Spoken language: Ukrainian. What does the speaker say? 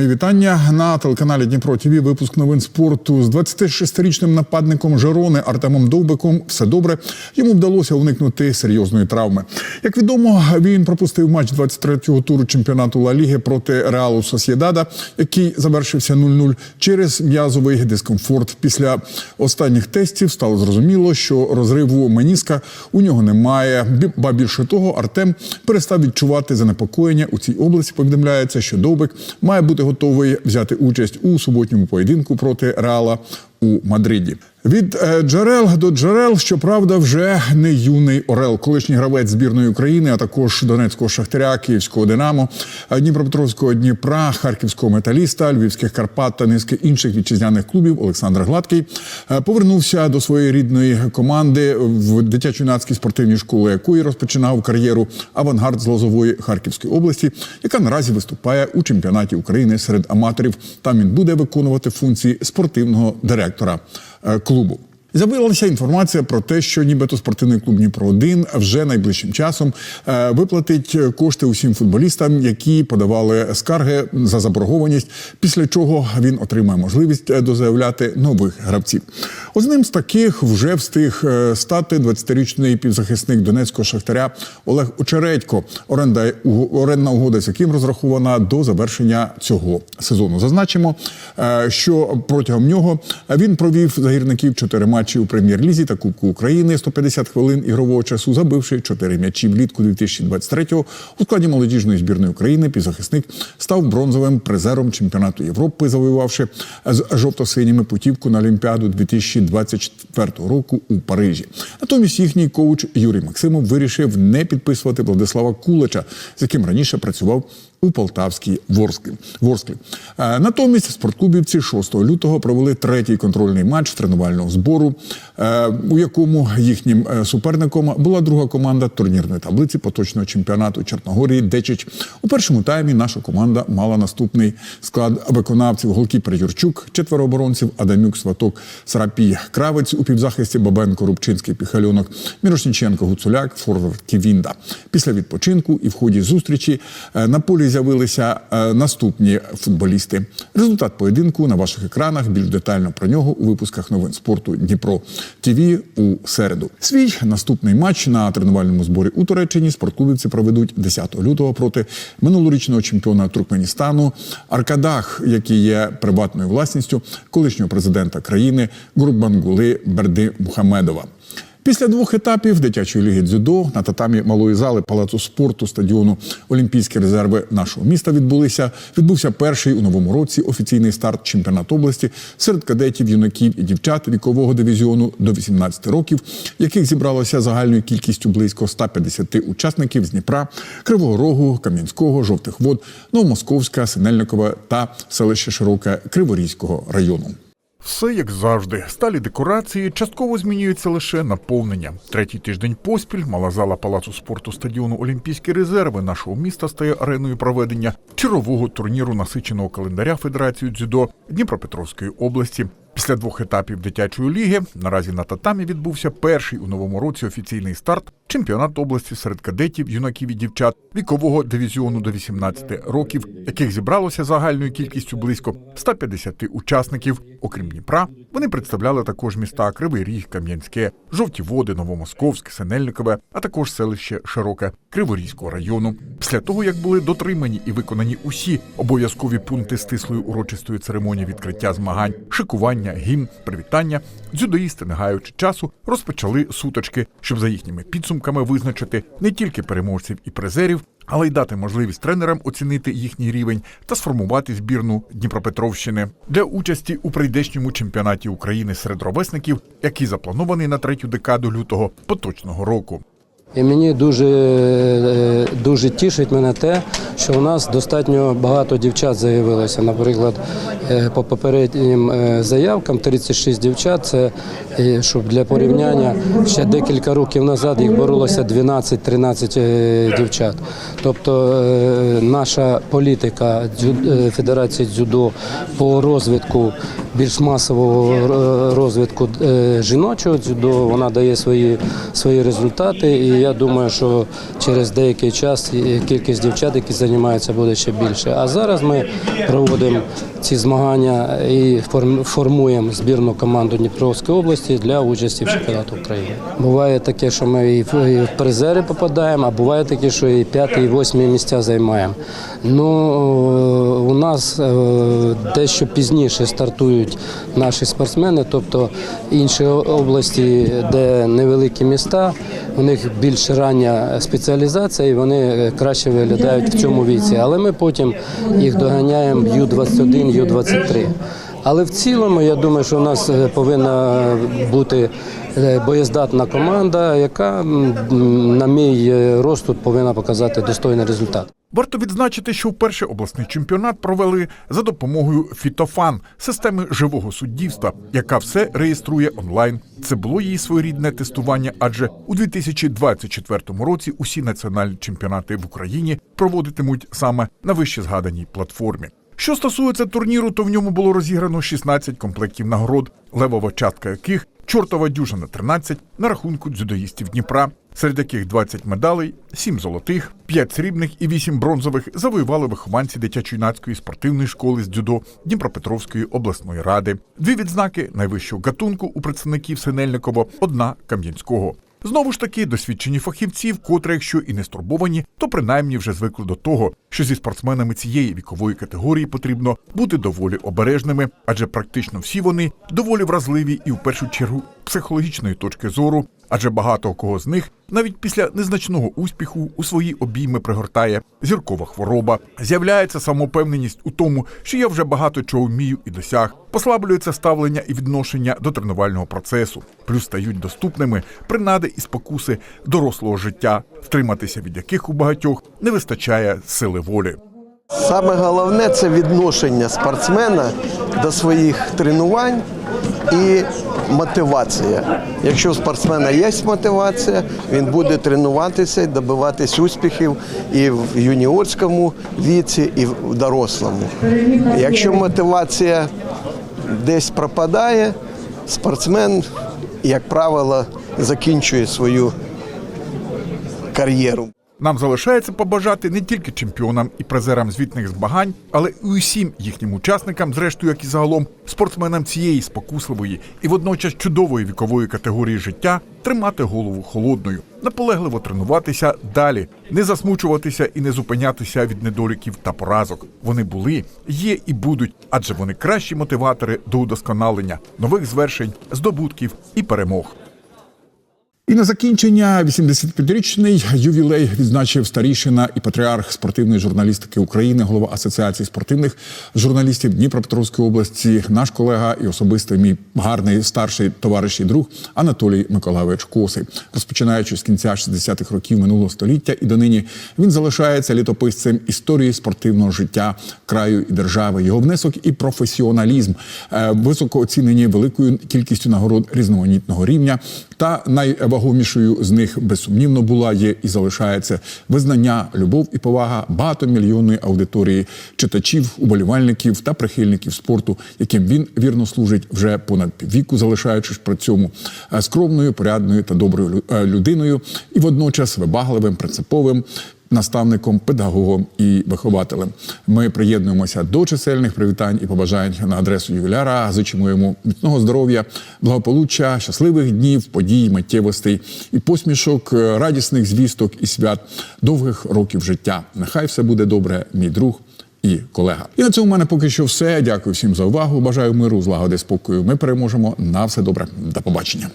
Мої вітання на телеканалі Дніпро ТВ. Випуск новин спорту з 26-річним нападником Жерони Артемом Довбиком. Все добре. Йому вдалося уникнути серйозної травми. Як відомо, він пропустив матч 23-го туру чемпіонату Ла Ліги проти Реалу Сосєдада, який завершився 0-0 через м'язовий дискомфорт. Після останніх тестів стало зрозуміло, що розриву меніска у нього немає. Ба більше того, Артем перестав відчувати занепокоєння у цій області. Повідомляється, що Довбик має бути готовий взяти участь у суботньому поєдинку проти Реала у Мадриді. Від е, джерел до джерел, щоправда, вже не юний Орел, колишній гравець збірної України, а також Донецького шахтаря, Київського Динамо, е, Дніпропетровського Дніпра, Харківського металіста, Львівських Карпат та низки інших вітчизняних клубів Олександр Гладкий е, повернувся до своєї рідної команди в дитячо-юнацькій спортивній школі, якої розпочинав кар'єру авангард з Лозової Харківської області, яка наразі виступає у чемпіонаті України серед аматорів. Там він буде виконувати функції спортивного директора клубу. З'явилася інформація про те, що нібито спортивний клуб Дніпро 1 вже найближчим часом е, виплатить кошти усім футболістам, які подавали скарги за заборгованість, після чого він отримає можливість е, дозаявляти нових гравців. Одним з таких вже встиг е, стати 20-річний півзахисник донецького шахтаря Олег Очередько, оренда орендна угода з яким розрахована до завершення цього сезону. Зазначимо, що протягом нього він провів за гірників чотири матчі у прем'єр-лізі та Кубку України 150 хвилин ігрового часу, забивши чотири м'ячі влітку 2023-го у складі молодіжної збірної України. Півзахисник став бронзовим призером чемпіонату Європи, завоювавши з жовто-синіми путівку на Олімпіаду 2024 року у Парижі. Натомість їхній коуч Юрій Максимов вирішив не підписувати Владислава Кулича, з яким раніше працював у Полтавській Ворсклі. Ворсклі. Е, Натомість спортклубівці 6 лютого провели третій контрольний матч тренувального збору, е, у якому їхнім е, суперником була друга команда турнірної таблиці поточного чемпіонату Чорногорії Дечич. У першому таймі наша команда мала наступний склад виконавців: голкіпер Юрчук, четверо оборонців, Адамюк, Сваток, Сарапій, Кравець у півзахисті Бабенко, Рубчинський, Піхальонок, Мірошніченко, Гуцуляк, Форвард Ківінда. Після відпочинку і в ході зустрічі на полі з'явилися е, наступні футболісти. Результат поєдинку на ваших екранах. Більш детально про нього у випусках новин спорту Дніпро ТВ у середу. Свій наступний матч на тренувальному зборі у Туреччині спортклубівці проведуть 10 лютого проти минулорічного чемпіона Туркменістану Аркадах, який є приватною власністю колишнього президента країни Гурбангули Берди Мухамедова. Після двох етапів дитячої ліги дзюдо на татамі малої зали палацу спорту стадіону Олімпійські резерви нашого міста відбулися. Відбувся перший у новому році офіційний старт чемпіонату області серед кадетів, юнаків і дівчат вікового дивізіону до 18 років, яких зібралося загальною кількістю близько 150 учасників з Дніпра, Кривого Рогу, Кам'янського, Жовтих Вод, Новомосковська, Синельникова та селище Широке Криворізького району. Все як завжди. Сталі декорації частково змінюються лише наповнення. Третій тиждень поспіль мала зала палацу спорту стадіону Олімпійські резерви нашого міста стає ареною проведення чергового турніру насиченого календаря Федерації дзюдо Дніпропетровської області. Після двох етапів дитячої ліги наразі на татамі відбувся перший у новому році офіційний старт чемпіонат області серед кадетів, юнаків і дівчат вікового дивізіону до 18 років, яких зібралося загальною кількістю близько 150 учасників. Окрім Дніпра, вони представляли також міста Кривий Ріг, Кам'янське, Жовті Води, Новомосковськ, Синельникове, а також селище Широке Криворізького району. Після того, як були дотримані і виконані усі обов'язкові пункти стислої урочистої церемонії відкриття змагань, шикування, гімн, привітання, дзюдоїсти, не гаючи часу, розпочали суточки, щоб за їхніми підсумками визначити не тільки переможців і призерів, але й дати можливість тренерам оцінити їхній рівень та сформувати збірну Дніпропетровщини для участі у прийдешньому чемпіонаті України серед ровесників, який запланований на третю декаду лютого поточного року. І мені дуже, е, дуже тішить мене те, що у нас достатньо багато дівчат заявилося. Наприклад, е, по попереднім е, заявкам 36 дівчат. Це щоб для порівняння ще декілька років назад їх боролося 12-13 е, дівчат. Тобто наша політика Федерації дзюдо по розвитку більш масового розвитку жіночого дзюдо, вона дає свої, свої результати. І я думаю, що через деякий час кількість дівчат, які займаються, буде ще більше. А зараз ми проводимо ці змагання і формуємо збірну команду Дніпровської області для участі в чемпіонаті України. Буває таке, що ми і в, призери попадаємо, а буває таке, що і п'яте, і восьме місця займаємо. Ну у нас е, дещо пізніше стартують наші спортсмени, тобто інші області, де невеликі міста, у них більш рання спеціалізація, і вони е, краще виглядають в цьому віці. Але ми потім їх доганяємо в Ю-21, Ю-23. Але в цілому, я думаю, що у нас е, повинна бути е, боєздатна команда, яка, на мій е, розсуд, повинна показати достойний результат. Варто відзначити, що вперше обласний чемпіонат провели за допомогою Фітофан системи живого суддівства, яка все реєструє онлайн. Це було її своєрідне тестування, адже у 2024 році усі національні чемпіонати в Україні проводитимуть саме на вище згаданій платформі. Що стосується турніру, то в ньому було розіграно 16 комплектів нагород, левова частка яких чортова дюжина 13 на рахунку дзюдоїстів Дніпра, серед яких 20 медалей, 7 золотих, 5 срібних і 8 бронзових завоювали вихованці дитячо-юнацької спортивної школи з дзюдо Дніпропетровської обласної ради. Дві відзнаки найвищого гатунку у представників Синельникова, одна Кам'янського. Знову ж таки, досвідчені фахівці, вкотре, якщо і не стурбовані, то принаймні вже звикли до того, що зі спортсменами цієї вікової категорії потрібно бути доволі обережними, адже практично всі вони доволі вразливі і в першу чергу психологічної точки зору, адже багато кого з них навіть після незначного успіху у свої обійми пригортає зіркова хвороба. З'являється самопевненість у тому, що я вже багато чого вмію і досяг. Послаблюється ставлення і відношення до тренувального процесу, плюс стають доступними принади і спокуси дорослого життя, втриматися від яких у багатьох не вистачає сили волі. Саме головне це відношення спортсмена до своїх тренувань і мотивація. Якщо у спортсмена є мотивація, він буде тренуватися і добиватись успіхів і в юніорському віці, і в дорослому. Якщо мотивація десь пропадає, спортсмен, як правило, закінчує свою кар'єру. Нам залишається побажати не тільки чемпіонам і призерам звітних змагань, але й усім їхнім учасникам, зрештою, як і загалом спортсменам цієї спокусливої і водночас чудової вікової категорії життя тримати голову холодною, наполегливо тренуватися далі, не засмучуватися і не зупинятися від недоліків та поразок. Вони були, є і будуть, адже вони кращі мотиватори до удосконалення, нових звершень, здобутків і перемог. І на закінчення 85-річний ювілей відзначив старішина і патріарх спортивної журналістики України, голова Асоціації спортивних журналістів Дніпропетровської області, наш колега і особистий мій гарний старший товариш і друг Анатолій Миколайович Косий. Розпочинаючи з кінця 60-х років минулого століття, і донині він залишається літописцем історії спортивного життя краю і держави. Його внесок і професіоналізм е, високо оцінені великою кількістю нагород різноманітного рівня. Та найвагомішою з них безсумнівно була є і залишається визнання, любов і повага багатомільйонної аудиторії читачів, уболівальників та прихильників спорту, яким він вірно служить вже понад піввіку, залишаючись при цьому е, скромною, порядною та доброю е, людиною, і водночас вибагливим, принциповим наставником, педагогом і вихователем. Ми приєднуємося до чисельних привітань і побажань на адресу ювіляра. Зичимо йому міцного здоров'я, благополуччя, щасливих днів, подій, миттєвостей і посмішок, е, радісних звісток і свят, довгих років життя. Нехай все буде добре, мій друг. І колега, і на цьому в мене поки що все. Дякую всім за увагу. Бажаю миру, злагоди, спокою. Ми переможемо. На все добре. До побачення.